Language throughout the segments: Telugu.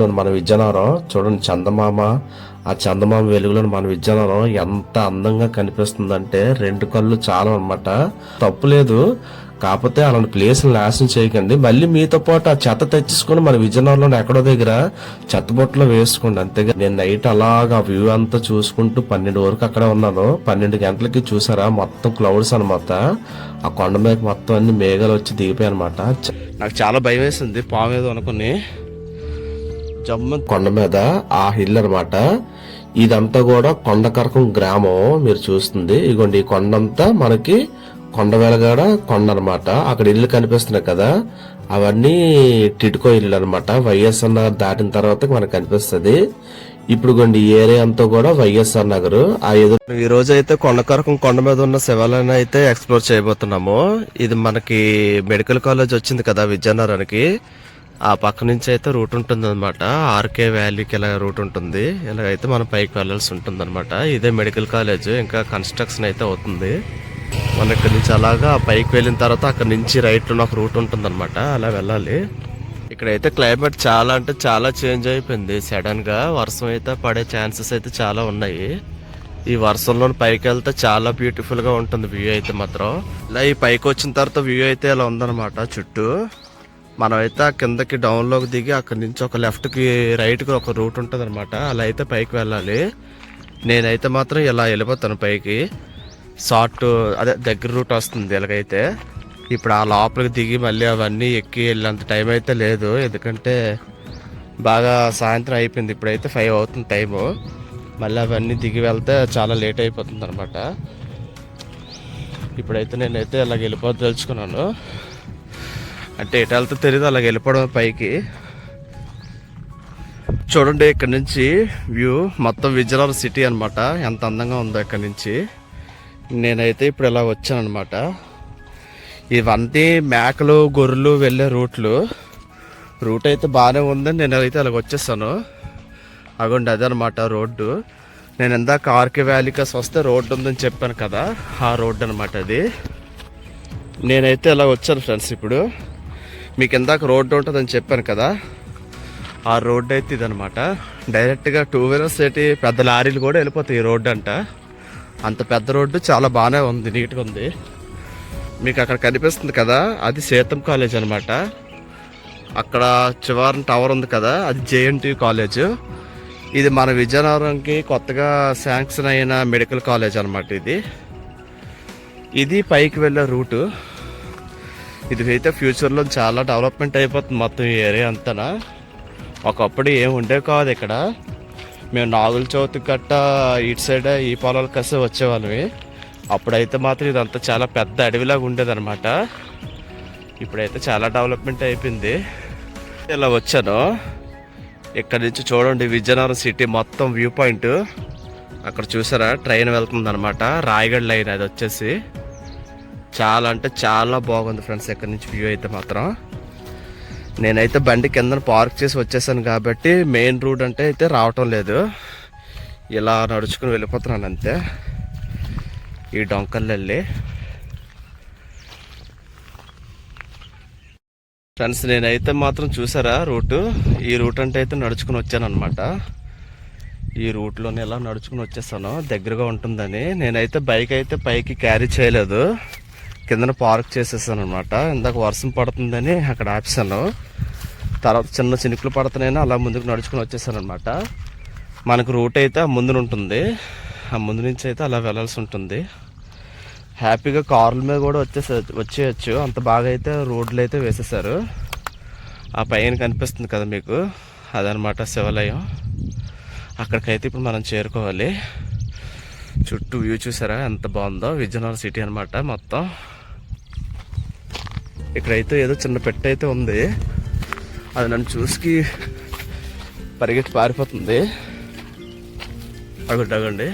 వెలుగులో మనం విజయనగరం చూడండి చందమామ ఆ చందమామ వెలుగులో మన విజయనగరం ఎంత అందంగా కనిపిస్తుందంటే రెండు కళ్ళు చాలా అన్నమాట తప్పు లేదు. కాకపోతే అలాంటి ప్లేస్ని నాశనం చేయకండి. మళ్ళీ మీతో పాటు ఆ చెత్త తెచ్చుకొని మన విజయనగరంలో ఎక్కడో దగ్గర చెత్త బొట్టలో వేసుకోండి. అంతేగా నేను నైట్ అలాగా వ్యూ అంతా చూసుకుంటూ పన్నెండు వరకు అక్కడ ఉన్నాను. పన్నెండు గంటలకి చూసారా? మొత్తం క్లౌడ్స్ అనమాట ఆ కొండ మీద మొత్తం అన్ని మేఘాలు వచ్చి దిగిపోయాయి అనమాట నాకు చాలా భయం వేసింది పాము ఏదో అనుకుని. జమ్మ కొండ మీద ఆ హిల్ అన్నమాట. ఇదంతా కూడా కొండకరకం గ్రామం మీరు చూస్తుంది. ఇగోండి ఈ కొండంతా మనకి కొండ వెలగాడ కొండ అనమాట అక్కడ ఇల్లు కనిపిస్తున్నాయి కదా. అవన్నీ టిట్కో ఇల్లు అనమాట వైఎస్ఆర్ నగర్ దాటిన తర్వాత మనకు కనిపిస్తుంది. ఇప్పుడు ఈ ఏరియా అంతా కూడా వైఎస్ఆర్ నగర్. ఆ ఎదురు ఈ రోజు అయితే కొండకరకం కొండ మీద ఉన్న శివాలయాన్ని అయితే ఎక్స్ప్లోర్ చేయబోతున్నాము. ఇది మనకి మెడికల్ కాలేజ్ వచ్చింది కదా విజయనగరానికి ఆ పక్క నుంచి అయితే రూట్ ఉంటుంది అనమాట ఆర్కే వ్యాలీకి ఇలా రూట్ ఉంటుంది. ఇలాగైతే మనం పైకి వెళ్ళాల్సి ఉంటుంది అనమాట ఇదే మెడికల్ కాలేజ్. ఇంకా కన్స్ట్రక్షన్ అయితే అవుతుంది. మన ఇక్కడ నుంచి అలాగా పైకి వెళ్ళిన తర్వాత అక్కడ నుంచి రైట్లో ఒక రూట్ ఉంటుంది అనమాట అలా వెళ్ళాలి. ఇక్కడైతే క్లైమేట్ చాలా అంటే చాలా చేంజ్ అయిపోయింది. సడన్గా వర్షం అయితే పడే ఛాన్సెస్ అయితే చాలా ఉన్నాయి. ఈ వర్షంలో పైకి వెళ్తే చాలా బ్యూటిఫుల్గా ఉంటుంది వ్యూ అయితే మాత్రం. ఇలా ఈ పైకి వచ్చిన తర్వాత వ్యూ అయితే ఇలా ఉందన్నమాట చుట్టూ. మనం అయితే ఆ కిందకి డౌన్లోకి దిగి అక్కడి నుంచి ఒక లెఫ్ట్కి రైట్కి ఒక రూట్ ఉంటుంది అనమాట అలా అయితే పైకి వెళ్ళాలి. నేనైతే మాత్రం ఇలా వెళ్ళిపోతాను పైకి. షార్ట్ అదే దగ్గర రూట్ వస్తుంది ఇలాగైతే. ఇప్పుడు ఆ లోపలికి దిగి మళ్ళీ అవన్నీ ఎక్కి వెళ్ళేంత టైం అయితే లేదు. ఎందుకంటే బాగా సాయంత్రం అయిపోయింది. ఇప్పుడైతే ఫైవ్ అవుతుంది టైము మళ్ళీ అవన్నీ దిగి వెళ్తే చాలా లేట్ అయిపోతుంది అనమాట ఇప్పుడైతే నేనైతే ఇలా వెళ్ళిపోతే తెలుసుకున్నాను అంటే ఎటు వెళ్తే తెలియదు అలాగ వెళ్ళిపోవడం పైకి. చూడండి ఇక్కడ నుంచి వ్యూ మొత్తం విజయనగరం సిటీ అన్నమాట. ఎంత అందంగా ఉందో ఇక్కడ నుంచి. నేనైతే ఇప్పుడు ఇలా వచ్చాను అనమాట ఇవన్నీ మేకలు గొర్రెలు వెళ్ళే రూట్లు. రూట్ అయితే బాగానే ఉందని నేను అయితే అలాగ వచ్చేసాను. అగోండి అదే అనమాట రోడ్డు. నేను ఇందాక ఆర్కే వ్యాలీకస్ వస్తే రోడ్డు ఉందని చెప్పాను కదా ఆ రోడ్డు అనమాట అది. నేనైతే ఇలా వచ్చాను ఫ్రెండ్స్ ఇప్పుడు. మీకు ఇందాక రోడ్డు ఉంటుందని చెప్పాను కదా ఆ రోడ్డు అయితే ఇదనమాట డైరెక్ట్గా టూ వీలర్స్ ఏంటి పెద్ద లారీలు కూడా వెళ్ళిపోతాయి ఈ రోడ్డు అంట. అంత పెద్ద రోడ్డు చాలా బాగానే ఉంది నీట్గా ఉంది. మీకు అక్కడ కనిపిస్తుంది కదా అది సీతం కాలేజ్ అనమాట అక్కడ చివరి టవర్ ఉంది కదా అది జేఎన్టీ కాలేజ్. ఇది మన విజయనగరంకి కొత్తగా శాంక్షన్ అయిన మెడికల్ కాలేజ్ అనమాట ఇది. ఇది పైకి వెళ్ళే రూటు. ఇది అయితే ఫ్యూచర్లో చాలా డెవలప్మెంట్ అయిపోతుంది మొత్తం ఈ ఏరియా అంతా ఒకప్పుడు ఏం ఉండే కాదు ఇక్కడ. మేము నాగుల చౌతి గట్ట ఇటు సైడ్ ఈ పొలాల కసి వచ్చేవాళ్ళవి అప్పుడైతే మాత్రం ఇదంతా చాలా పెద్ద అడవిలాగా ఉండేదన్నమాట. ఇప్పుడైతే చాలా డెవలప్మెంట్ అయిపోయింది. ఇలా వచ్చాను. ఇక్కడ నుంచి చూడండి విజయనగరం సిటీ మొత్తం వ్యూ పాయింట్. అక్కడ చూసారా? ట్రైన్ వెళ్తుంది అనమాట రాయగఢ్ లైన్ అది వచ్చేసి. చాలా అంటే చాలా బాగుంది ఫ్రెండ్స్. ఇక్కడ నుంచి వ్యూ అయితే మాత్రం. నేనైతే బండి కింద పార్క్ చేసి వచ్చేసాను కాబట్టి మెయిన్ రూట్ అంటే అయితే రావటం లేదు. ఇలా నడుచుకుని వెళ్ళిపోతున్నాను అంతే. ఈ డొంకల్లో వెళ్ళి ఫ్రెండ్స్ నేనైతే మాత్రం చూసారా రూటు? ఈ రూట్ అంటే అయితే నడుచుకుని వచ్చాను అనమాట ఈ రూట్లోనే ఇలా నడుచుకుని వచ్చేసాను. దగ్గరగా ఉంటుందని. నేనైతే బైక్ అయితే పైకి క్యారీ చేయలేదు. కిందన పార్క్ చేసేసాను అనమాట ఇందాక వర్షం పడుతుందని అక్కడ ఆపేసాను తర్వాత చిన్న చినుకులు పడుతున్నాయని అలా ముందుకు నడుచుకుని వచ్చేసాను అనమాట మనకు రూట్ అయితే ఆ ముందున ఉంటుంది. ఆ ముందు నుంచి అయితే అలా వెళ్ళాల్సి ఉంటుంది. హ్యాపీగా కార్ల మీద కూడా వచ్చేసే వచ్చేయచ్చు. అంత బాగా అయితే రోడ్లు అయితే వేసేసారు ఆ పైన కనిపిస్తుంది కదా మీకు? అదనమాట శివాలయం. అక్కడికైతే ఇప్పుడు మనం చేరుకోవాలి. చుట్టూ వ్యూ చూసారా? ఎంత బాగుందో. విజయనగరం సిటీ అనమాట మొత్తం. ఇక్కడైతే ఏదో చిన్న పెట్ట అయితే ఉంది. అది నన్ను చూసి పరిగెత్తి పారిపోతుంది. అగండి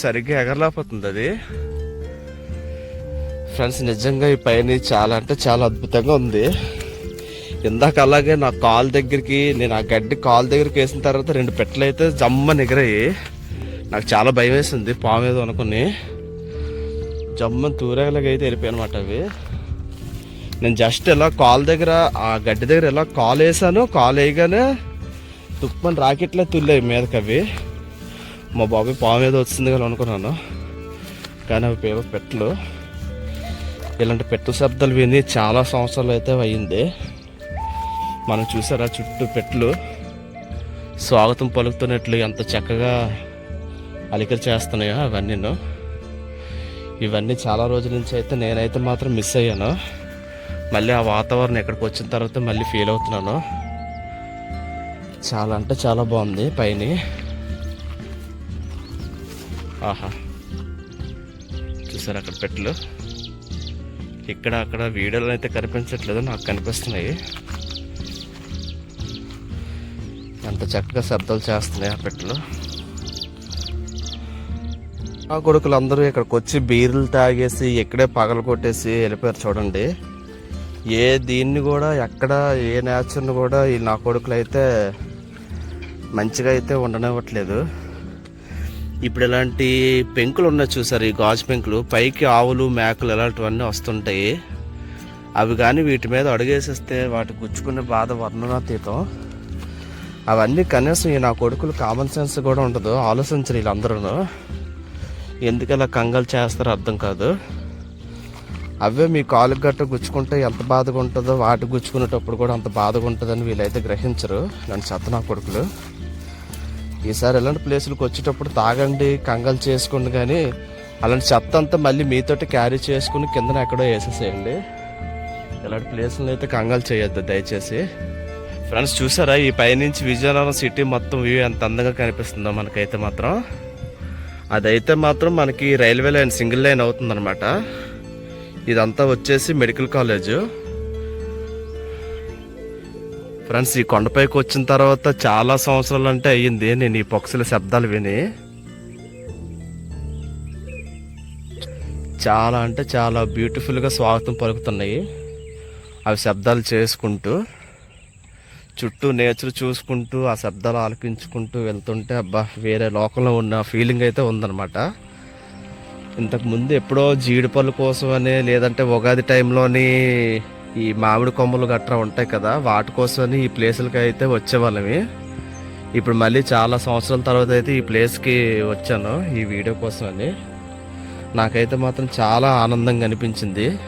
సరిగ్గా ఎగరలేకపోతుంది అది. ఫ్రెండ్స్ నిజంగా ఈ పైన చాలా అంటే చాలా అద్భుతంగా ఉంది. ఇందాక అలాగే నా కాల్ దగ్గరికి నేను ఆ గడ్డి కాల్ దగ్గరికి వేసిన తర్వాత రెండు పెట్టలు అయితే జమ్మని ఎగిరాయి నాకు చాలా భయం వేసింది పాము ఏదో అనుకుని. జమ్మని తూరేలాగా అయితే వెళ్ళిపోయాయి అనమాట అవి. నేను జస్ట్ ఎలా కాల్ దగ్గర ఆ గడ్డి దగ్గర ఎలా కాల్ వేసాను కాల్ వేయగానే తుప్పని రాకెట్లే తుల్లాయి మీదకి అవి. మా బాబాయ్ పాము మీద వచ్చింది కదా అనుకున్నాను. కానీ అవి పేరు పెట్టలు. ఇలాంటి పెట్టు శబ్దాలు విని చాలా సంవత్సరాలు అయితే అయింది మనం చూసారా చుట్టూ పెట్లు స్వాగతం పలుకుతున్నట్లు ఎంత చక్కగా అలికలు చేస్తున్నాయో అవన్నీను. ఇవన్నీ చాలా రోజుల నుంచి అయితే నేనైతే మాత్రం మిస్ అయ్యాను. మళ్ళీ ఆ వాతావరణం ఇక్కడికి వచ్చిన తర్వాత మళ్ళీ ఫీల్ అవుతున్నాను. చాలా అంటే చాలా బాగుంది పైన. ఆహా. చూసారు అక్కడ పెట్టలు? ఇక్కడ అక్కడ వీడియోలు అయితే కనిపించట్లేదు నాకు కనిపిస్తున్నాయి. ఎంత చక్కగా శబ్దాలు చేస్తున్నాయి ఆ పెట్టలు. ఆ కొడుకులు అందరూ ఇక్కడికి వచ్చి బీర్లు తాగేసి ఇక్కడే పగలు కొట్టేసి వెళ్ళిపోయారు చూడండి. ఏ దీన్ని కూడా ఎక్కడ ఏ నేచర్ని కూడా ఈ నా కొడుకులు అయితే మంచిగా అయితే ఉండనివ్వట్లేదు. ఇప్పుడు ఇలాంటి పెంకులు ఉన్నాయి చూసారు ఈ గాజు పెంకులు. పైకి ఆవులు మేకలు ఇలాంటివన్నీ వస్తుంటాయి. అవి కానీ వీటి మీద అడుగేసేస్తే వాటి గుచ్చుకునే బాధ వర్ణనాతీతం. అవన్నీ కనీసం ఈ నా కొడుకులు కామన్ సెన్స్ కూడా ఉండదు ఆలోచించరు వీళ్ళందరూ ఎందుకు ఇలా కంగాలు చేస్తారో అర్థం కాదు. అవే మీ కాలుకి గట్ట గుచ్చుకుంటే ఎంత బాధగా ఉంటుందో వాటి గుచ్చుకునేటప్పుడు కూడా అంత బాధగా ఉంటుందని వీళ్ళైతే గ్రహించరు నన్ను చెత్త నా కొడుకులు. ఈసారి ఇలాంటి ప్లేసులకు వచ్చేటప్పుడు తాగండి కంగాలు చేసుకోండి కానీ అలాంటి చెత్త అంతా మళ్ళీ మీతోటి క్యారీ చేసుకుని కిందన ఎక్కడో వేసేసేయండి. ఇలాంటి ప్లేసులను అయితే కంగాలు చేయొద్దు దయచేసి. ఫ్రెండ్స్ చూసారా? ఈ పైనుంచి విజయనగరం సిటీ మొత్తం వ్యూ ఎంత అందంగా కనిపిస్తుందో మనకైతే మాత్రం. అదైతే మాత్రం మనకి రైల్వే లైన్ సింగిల్ లైన్ అవుతుందన్నమాట. ఇదంతా వచ్చేసి మెడికల్ కాలేజ్. ఫ్రెండ్స్ ఈ కొండపైకి వచ్చిన తర్వాత చాలా సంవత్సరాలు అంటే అయ్యింది నేను ఈ పక్షుల శబ్దాలు విని. చాలా అంటే చాలా బ్యూటిఫుల్గా స్వాగతం పలుకుతున్నాయి. అవి శబ్దాలు చేసుకుంటూ చుట్టూ నేచర్ చూసుకుంటూ ఆ శబ్దాలు ఆలకించుకుంటూ వెళ్తుంటే అబ్బా వేరే లోకంలో ఉన్న ఫీలింగ్ అయితే ఉందన్నమాట. ఇంతకుముందు ఎప్పుడో జీడిపళ్ళు కోసమని లేదంటే ఉగాది టైంలోని ఈ మామిడి కొమ్మలు గట్రా ఉంటాయి కదా వాటి కోసమని ఈ ప్లేసులకి అయితే వచ్చేవాళ్ళమి. ఇప్పుడు మళ్ళీ చాలా సంవత్సరాల తర్వాత అయితే ఈ ప్లేస్కి వచ్చాను ఈ వీడియో కోసమని నాకైతే మాత్రం చాలా ఆనందంగా అనిపించింది.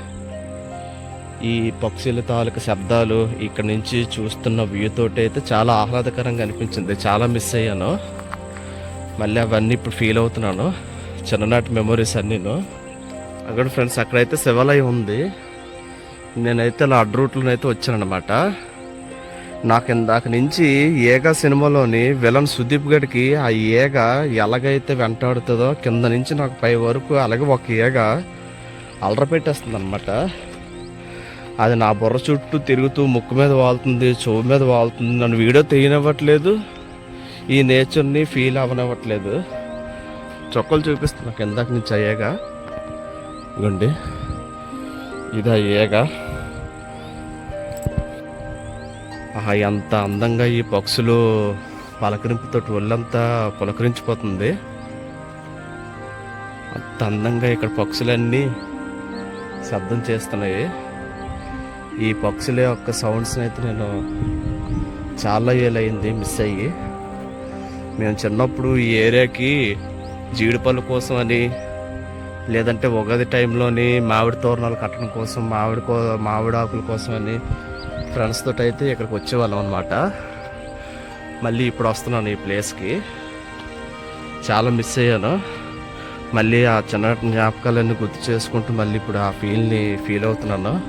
ఈ పక్షుల తాలూకు శబ్దాలు ఇక్కడ నుంచి చూస్తున్న వ్యూ తోటి అయితే చాలా ఆహ్లాదకరంగా అనిపించింది. చాలా మిస్ అయ్యాను. మళ్ళీ అవన్నీ ఇప్పుడు ఫీల్ అవుతున్నాను. చిన్ననాటి మెమరీస్ అన్నీను అక్కడ ఫ్రెండ్స్ అక్కడైతే శివాలయం ఉంది. నేనైతే అలా అడ్డు రూట్లో అయితే వచ్చానమాట నాకు ఇందాక నుంచి ఏగ సినిమాలోని విలన్ సుదీప్ గడికి ఆ ఏగ ఎలాగైతే వెంటాడుతుందో కింద నుంచి నాకు పై వరకు అలాగే ఒక ఏగ అలర పెట్టేస్తుంది అనమాట అది నా బుర్ర చుట్టూ తిరుగుతూ ముక్కు మీద వాళ్తుంది చెవు మీద వాళ్తుంది. నన్ను వీడియో తీయనివ్వట్లేదు. ఈ నేచర్ని ఫీల్ అవ్వనివ్వట్లేదు. చొక్కలు చూపిస్తున్నా. కిందకి నుంచి అయ్యాగా. ఇగండి ఇది అయ్యాగా. ఆహా ఎంత అందంగా ఈ పక్షులు పలకరింపుతో ఒళ్ళంతా పులకరించిపోతుంది. అంత అందంగా ఇక్కడ పక్షులన్నీ శబ్దం చేస్తున్నాయి. ఈ పక్షుల యొక్క సౌండ్స్ని అయితే నేను చాలా ఏళ్ళయింది మిస్ అయ్యి. మేము చిన్నప్పుడు ఈ ఏరియాకి జీడిపళ్ళు కోసం అని లేదంటే ఉగాది టైంలోని మామిడి తోరణాలు కట్టడం కోసం మామిడి కో మామిడి ఆకుల కోసం అని ఫ్రెండ్స్తో అయితే ఇక్కడికి వచ్చేవాళ్ళం అనమాట మళ్ళీ ఇప్పుడు వస్తున్నాను ఈ ప్లేస్కి చాలా మిస్ అయ్యాను. మళ్ళీ ఆ చిన్నటి జ్ఞాపకాలన్నీ గుర్తు చేసుకుంటూ మళ్ళీ ఇప్పుడు ఆ ఫీల్ని ఫీల్ అవుతున్నాను.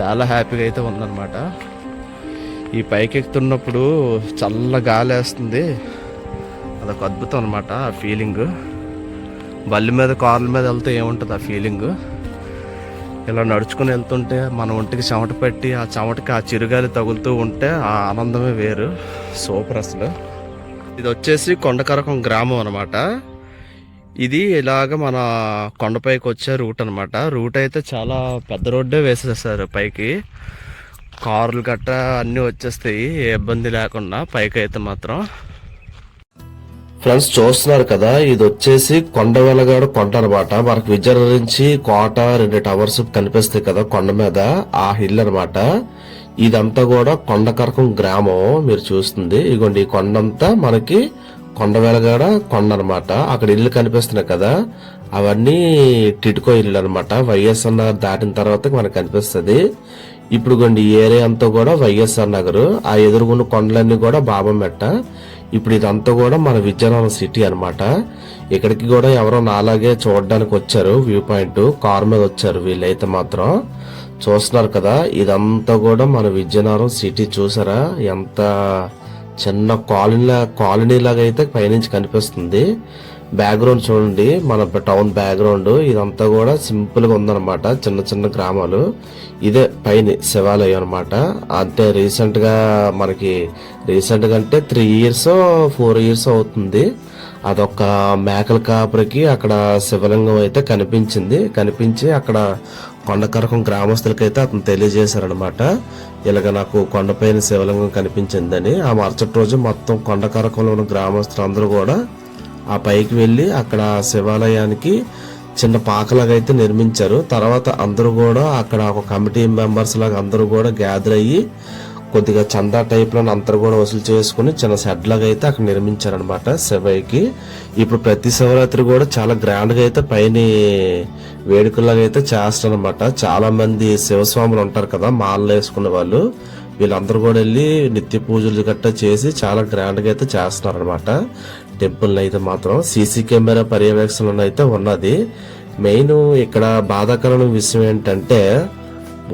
చాలా హ్యాపీగా అయితే ఉందన్నమాట. ఈ పైకి ఎక్కుతున్నప్పుడు చల్ల గాలి వేస్తుంది. అదొక అద్భుతం అనమాట ఆ ఫీలింగ్ బల్లి మీద కార్ల మీద వెళ్తే ఏముంటుంది ఆ ఫీలింగ్ ఇలా నడుచుకుని వెళ్తుంటే మన ఒంటికి చెమట పెట్టి ఆ చెమటకి ఆ చిరుగాలి తగులుతూ ఉంటే ఆ ఆనందమే వేరు. సూపర్ అసలు. ఇది వచ్చేసి కొండకరకం గ్రామం అనమాట ఇది ఇలాగ మన కొండపైకి వచ్చే రూట్ అనమాట రూట్ అయితే చాలా పెద్ద రోడ్డే వేసేసారు పైకి. కార్లు గట్రా అన్నీ వచ్చేస్తాయి ఏ ఇబ్బంది లేకుండా పైకి అయితే మాత్రం. ఫ్రెండ్స్ చూస్తున్నారు కదా ఇది వచ్చేసి కొండ వెలగాడు కొండ అనమాట మనకు విజయనగరం నుంచి కోట రెండు టవర్స్ కనిపిస్తాయి కదా కొండ మీద ఆ హిల్ అనమాట ఇదంతా కూడా కొండకరకం గ్రామం మీరు చూస్తుంది. ఇగోండి ఈ కొండంతా మనకి కొండ వెలగాడ కొండ అనమాట అక్కడ ఇల్లు కనిపిస్తున్నాయి కదా అవన్నీ టిట్కో ఇల్లు అనమాట వైఎస్ఆర్ నగర్ దాటిన తర్వాత మనకు కనిపిస్తుంది. ఇప్పుడు ఈ ఏరియా అంతా కూడా వైఎస్ఆర్ నగర్. ఆ ఎదురుగున్న కొండలన్నీ కూడా బాబమెట్ట ఇప్పుడు ఇదంతా కూడా మన విజయనగరం సిటీ అన్నమాట. ఇక్కడికి కూడా ఎవరో నాలాగే చూడడానికి వచ్చారు వ్యూ పాయింట్ కార్ మీద వచ్చారు వీళ్ళైతే మాత్రం. చూస్తున్నారు కదా ఇదంతా కూడా మన విజయనగరం సిటీ చూసారా? ఎంత చిన్న కాలనీ కాలనీ లాగా అయితే పైనుంచి కనిపిస్తుంది. బ్యాక్గ్రౌండ్ చూడండి మన టౌన్ బ్యాక్గ్రౌండ్. ఇదంతా కూడా సింపుల్గా ఉందన్నమాట చిన్న చిన్న గ్రామాలు. ఇదే పైన శివాలయం అనమాట అంటే రీసెంట్గా మనకి రీసెంట్గా అంటే త్రీ ఇయర్స్ ఫోర్ ఇయర్స్ అవుతుంది. అదొక మేకల కాపురికి అక్కడ శివలింగం అయితే కనిపించింది. కనిపించి అక్కడ కొండకరకం గ్రామస్తులకైతే అతను తెలియజేశారనమాట ఇలాగ నాకు కొండపైన శివలింగం కనిపించిందని. ఆ మరుసటి రోజు మొత్తం కొండకరకంలో ఉన్న గ్రామస్తులందరూ కూడా ఆ పైకి వెళ్ళి అక్కడ శివాలయానికి చిన్న పాకలాగా అయితే నిర్మించారు. తర్వాత అందరూ కూడా అక్కడ ఒక కమిటీ మెంబర్స్ లాగా అందరూ కూడా గ్యాదర్ అయ్యి కొద్దిగా చందా టైప్లో అంతరు కూడా వసూలు చేసుకుని చిన్న షెడ్ లాగా అయితే అక్కడ నిర్మించారనమాట శివయ్యకి. ఇప్పుడు ప్రతి శివరాత్రి కూడా చాలా గ్రాండ్గా అయితే పైన వేడుకలాగా అయితే చేస్తారనమాట చాలా మంది శివస్వాములు ఉంటారు కదా మాలలు వేసుకునే వాళ్ళు. వీళ్ళందరూ కూడా వెళ్ళి నిత్య పూజలు గట్టా చేసి చాలా గ్రాండ్గా అయితే చేస్తున్నారనమాట టెంపుల్ అయితే మాత్రం సీసీ కెమెరా పర్యవేక్షణ అయితే ఉన్నది. మెయిన్ ఇక్కడ బాధాకరమైన విషయం ఏంటంటే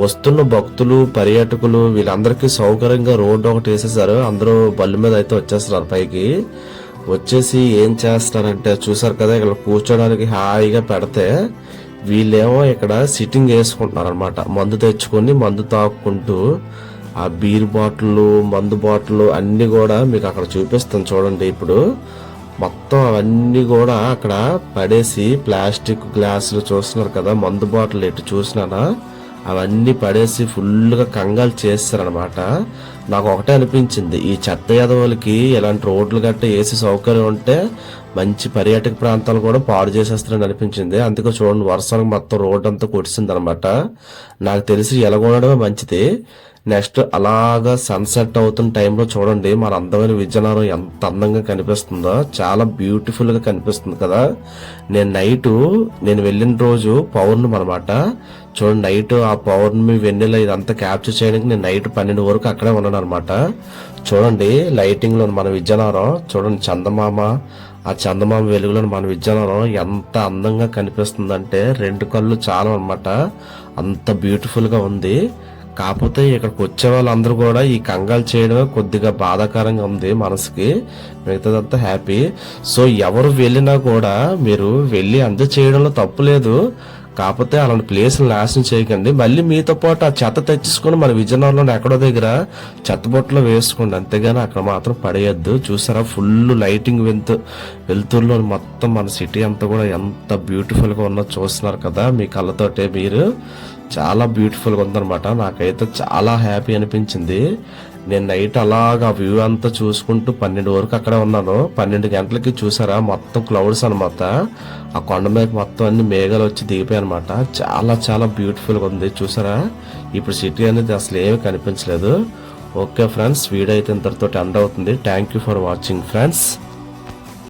వస్తున్న భక్తులు పర్యాటకులు వీళ్ళందరికీ సౌకర్యంగా రోడ్డు ఒకటి వేసేసారు. అందరూ బళ్ళు మీద అయితే వచ్చేస్తున్నారు పైకి. వచ్చేసి ఏం చేస్తారంటే చూసారు కదా ఇక్కడ కూర్చోడానికి హాయిగా పెడితే వీళ్ళేమో ఇక్కడ సిట్టింగ్ వేసుకుంటున్నారు అనమాట మందు తెచ్చుకొని మందు తాక్కుంటూ ఆ బీర్ బాటిల్ మందు బాటిల్ అన్ని కూడా మీకు అక్కడ చూపిస్తాను చూడండి ఇప్పుడు. మొత్తం అవన్నీ కూడా అక్కడ పడేసి ప్లాస్టిక్ గ్లాసులు చూస్తున్నారు కదా మందు బాటిల్ ఎటు చూసినానా? అవన్నీ పడేసి ఫుల్గా కంగాలు చేస్తారనమాట నాకు ఒకటే అనిపించింది ఈ చెత్త యాదవులకి ఇలాంటి రోడ్లు గట్ట వేసి సౌకర్యం ఉంటే మంచి పర్యాటక ప్రాంతాలు కూడా పాడు చేసేస్తారని అనిపించింది. అందుకే చూడండి వర్షానికి మొత్తం రోడ్డు అంతా కొట్టిసింది అనమాట నాకు తెలిసి ఎలాగొనడమే మంచిది. నెక్స్ట్ అలాగా సన్సెట్ అవుతున్న టైంలో చూడండి మన అందమైన విజయనగరం ఎంత అందంగా కనిపిస్తుందో చాలా బ్యూటిఫుల్గా కనిపిస్తుంది కదా. నేను నైట్ నేను వెళ్ళిన రోజు పౌర్ణమి అనమాట చూడండి నైట్ ఆ పౌర్ణమి వెన్నెల ఇదంతా క్యాప్చర్ చేయడానికి నేను నైట్ పన్నెండు వరకు అక్కడే ఉన్నాను అనమాట చూడండి లైటింగ్లో మన విజయనగరం చూడండి చందమామ ఆ చందమామ వెలుగులో మన విజయనగరం ఎంత అందంగా కనిపిస్తుందంటే రెండు కళ్ళు చాలా అన్నమాట. అంత బ్యూటిఫుల్గా ఉంది. కాకపోతే ఇక్కడికి వచ్చే వాళ్ళందరూ కూడా ఈ కంగాలు చేయడమే కొద్దిగా బాధాకరంగా ఉంది మనసుకి. మిగతాదంతా హ్యాపీ. సో ఎవరు వెళ్ళినా కూడా మీరు వెళ్ళి అందు చేయడంలో తప్పు లేదు. కాకపోతే అలాంటి ప్లేసులు నాశనం చేయకండి. మళ్ళీ మీతో పాటు ఆ చెత్త తెచ్చుకొని మన విజయనగరంలో ఎక్కడో దగ్గర చెత్తబొట్టలో వేసుకోండి. అంతేగాని అక్కడ మాత్రం పడేయద్దు. చూసారా? ఫుల్ లైటింగ్ వెళ్తూ వెళ్తుల్లో మొత్తం మన సిటీ అంతా కూడా ఎంత బ్యూటిఫుల్గా ఉన్నో చూస్తున్నారు కదా మీ కళ్ళతోటే మీరు. చాలా బ్యూటిఫుల్గా ఉందనమాట ఉందన్నమాట. నాకైతే చాలా హ్యాపీ అనిపించింది. నేను నైట్ అలాగా వ్యూ అంతా చూసుకుంటూ పన్నెండు వరకు అక్కడే ఉన్నాను. పన్నెండు గంటలకి చూసారా? మొత్తం క్లౌడ్స్ అనమాట ఆ కొండ మీద మొత్తం అన్ని మేఘాలు వచ్చి దిగిపోయాయి అనమాట చాలా చాలా బ్యూటిఫుల్గా ఉంది. చూసారా? ఇప్పుడు సిటీ అనేది అసలు ఏమీ కనిపించలేదు. ఓకే ఫ్రెండ్స్ వీడియో అయితే ఇంతటితో ఎండ్ అవుతుంది. Thank you for watching friends